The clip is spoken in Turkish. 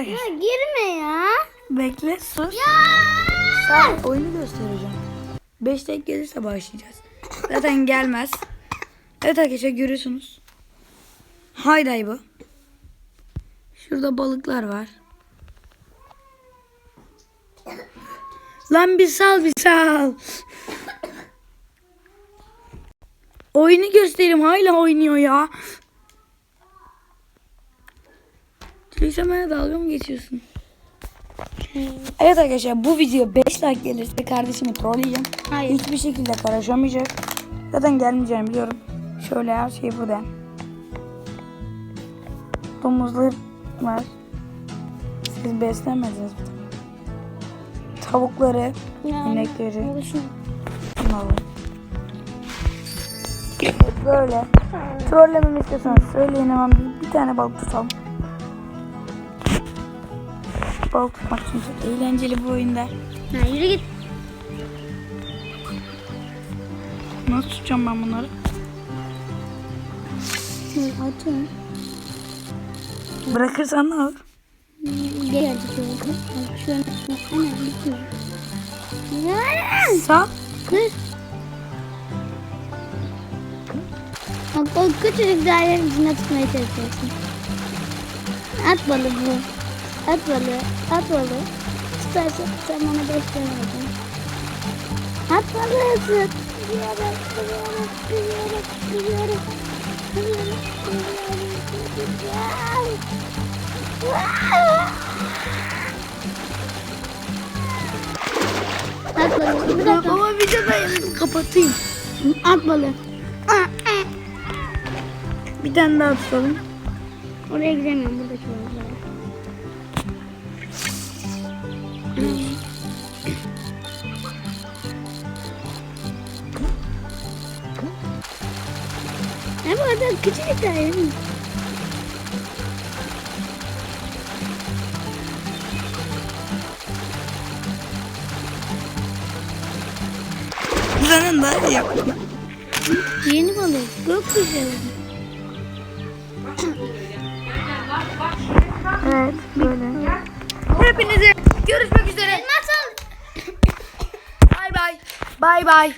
arkadaşlar. girme ya. Bekle sus. Ya. Sen oyunu göstereceğim. 5 dakika gelirse başlayacağız. Zaten gelmez. Evet arkadaşlar görüyorsunuz. Hayday bu. Şurada balıklar var. Lan bir sal bir sal. Oyunu göstereyim hala oynuyor ya. Teyze bana dalga mı geçiyorsun? Evet arkadaşlar bu video 5 like gelirse kardeşimi trolleyeceğim. Hayır. Hiçbir şekilde karışamayacak. Zaten gelmeyeceğini biliyorum. Şöyle her şey burada. Domuzlar var. Siz beslemediniz mi? Tavukları, inekleri. Oluşun. Vallahi. Böyle. Trollememi istiyorsanız söyleyin hemen bir, bir tane balık tutalım. Balık tutmak için çok eğlenceli bu oyunda. Ha, yürü git. Nasıl tutacağım ben bunları? Atın. Bırakırsan ne olur? Gel. Sağ. Kız. Bak o küçücük dairenin içine tutmaya çalışıyorsun. At balığı bu. At balığı. At balığı. Tutarsa sen bana beş At balığı tut. Gidiyorum, gidiyorum, gidiyorum, gidiyorum. Gidiyorum, gidiyorum, gidiyorum. At balığı. Bir dakika. Baba videodayım. Kapatayım. At balığı. Bir tane daha tutalım. Oraya gidemiyorum. Burada şu an. böyle. Ne bu arada küçücük daire mi? Senin daha iyi yap. Yeni balık. Çok güzel. Evet böyle. Hepinize görüşmek üzere. Nasıl? Bay bay. Bay bay.